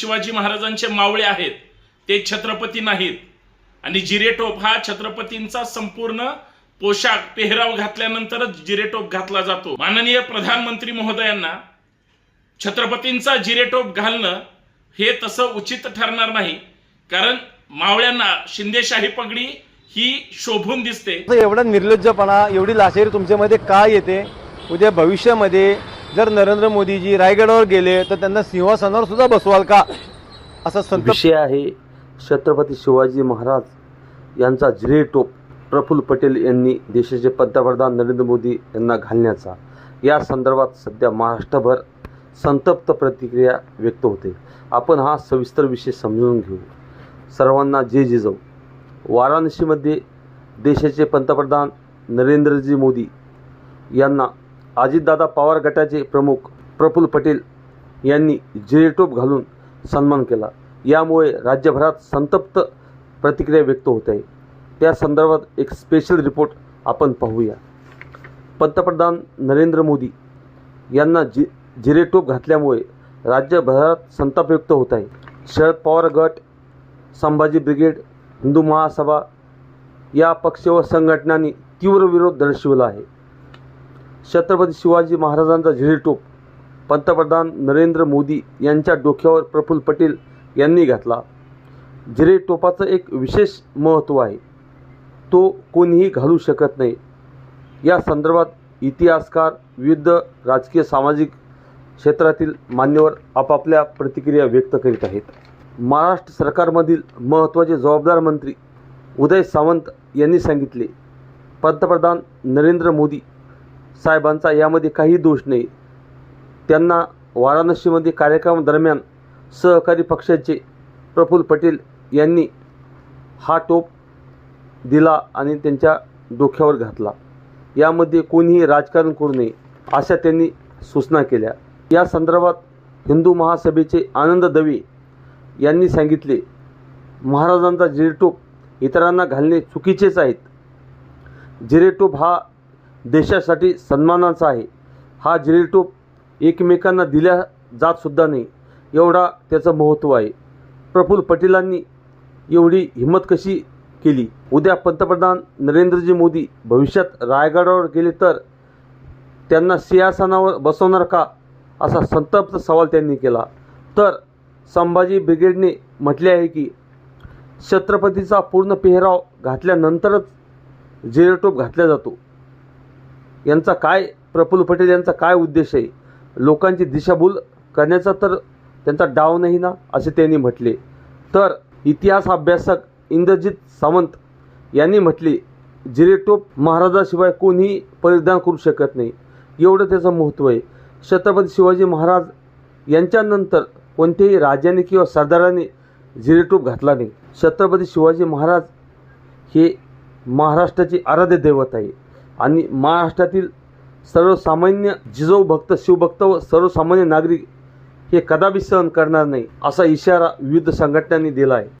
शिवाजी महाराजांचे मावळे आहेत ते छत्रपती नाहीत. आणि जिरेटोप हा छत्रपतींचा संपूर्ण पोशाख पेहराव घातल्यानंतरच जिरेटोप घातला जातो. माननीय प्रधानमंत्री महोदयांना छत्रपतींचा जिरेटोप घालणं हे तसं उचित ठरणार नाही कारण मावळ्यांना शिंदेशाही पगडी ही शोभून दिसते. एवढा निर्लज्जपणा एवढी लाशेरी तुमच्यामध्ये का येते? उद्या भविष्यामध्ये जर नरेंद्र मोदीजी रायगडावर गेले तर त्यांना सिंहासनावर सुद्धा बसवाल का? असा संत विषय आहे छत्रपती शिवाजी महाराज यांचा जिरेटोप प्रफुल्ल पटेल यांनी देशाचे पंतप्रधान नरेंद्र मोदी यांना घालण्याचा. या संदर्भात सध्या महाराष्ट्रभर संतप्त प्रतिक्रिया व्यक्त होते. आपण हा सविस्तर विषय समजून घेऊ. सर्वांना जे जिजव वाराणसीमध्ये देशाचे पंतप्रधान नरेंद्रजी मोदी यांना अजितदादा पवार गटाचे प्रमुख प्रफुल्ल पटेल यांनी जिरेटोप घालून सन्मान केला. यामुळे राज्यभरात संतप्त प्रतिक्रिया व्यक्त होत आहे. त्या संदर्भात एक स्पेशल रिपोर्ट आपण पाहूया. पंतप्रधान नरेंद्र मोदी यांना जि जिरेटोप घातल्यामुळे राज्यभरात संताप व्यक्त होत आहे. शरद पवार गट संभाजी ब्रिगेड हिंदू महासभा या पक्ष व संघटनांनी तीव्र विरोध दर्शविला आहे. छत्रपती शिवाजी महाराजांचा झिरेटोप पंतप्रधान नरेंद्र मोदी यांच्या डोक्यावर प्रफुल्ल पटेल यांनी घातला. झिरेटोपाचं एक विशेष महत्त्व आहे. तो कोणीही घालू शकत नाही. या संदर्भात इतिहासकार विविध राजकीय सामाजिक क्षेत्रातील मान्यवर आपापल्या प्रतिक्रिया व्यक्त करीत आहेत. महाराष्ट्र सरकारमधील महत्त्वाचे जबाबदार मंत्री उदय सावंत यांनी सांगितले पंतप्रधान नरेंद्र मोदी साहेबांचा यामध्ये काही दोष नाही. त्यांना वाराणसीमध्ये कार्यक्रमादरम्यान सहकारी पक्षाचे प्रफुल्ल पटेल यांनी हा टोप दिला आणि त्यांच्या डोक्यावर घातला. यामध्ये कोणीही राजकारण करू नये अशा त्यांनी सूचना केल्या. या संदर्भात हिंदू महासभेचे आनंद दवे यांनी सांगितले महाराजांचा जिरेटोप इतरांना घालणे चुकीचेच आहेत. जिरेटोप हा देशासाठी सन्मानाचा आहे. हा जिरेटोप एकमेकांना दिल्या जातसुद्धा नाही. एवढा त्याचं महत्त्व आहे. प्रफुल्ल पटेलांनी एवढी हिंमत कशी केली? उद्या पंतप्रधान नरेंद्रजी मोदी भविष्यात रायगडावर गेले तर त्यांना सिंहासनावर बसवणार का? असा संतप्त सवाल त्यांनी केला. तर संभाजी ब्रिगेडने म्हटले आहे की छत्रपतीचा पूर्ण पेहराव घातल्यानंतरच जिरेटोप घातला जातो. यांचा काय प्रफुल्ल पटेल यांचा काय उद्देश आहे? लोकांची दिशाभूल करण्याचा तर त्यांचा डाव नाही ना असे त्यांनी म्हटले. तर इतिहास अभ्यासक इंद्रजित सावंत यांनी म्हटले जिरेटोप महाराजाशिवाय कोणीही परिधान करू शकत नाही. एवढं त्याचं महत्त्व आहे. छत्रपती शिवाजी महाराज यांच्यानंतर कोणत्याही राजाने किंवा सरदाराने जिरेटोप घातला नाही. छत्रपती शिवाजी महाराज हे महाराष्ट्राचे आराध्य दैवत आहे. आणि महाराष्ट्रातील सर्वसामान्य जिजाऊ भक्त शिवभक्त व सर्वसामान्य नागरिक हे कदापि सहन करणार नाही असा इशारा विविध संघटनांनी दिला आहे.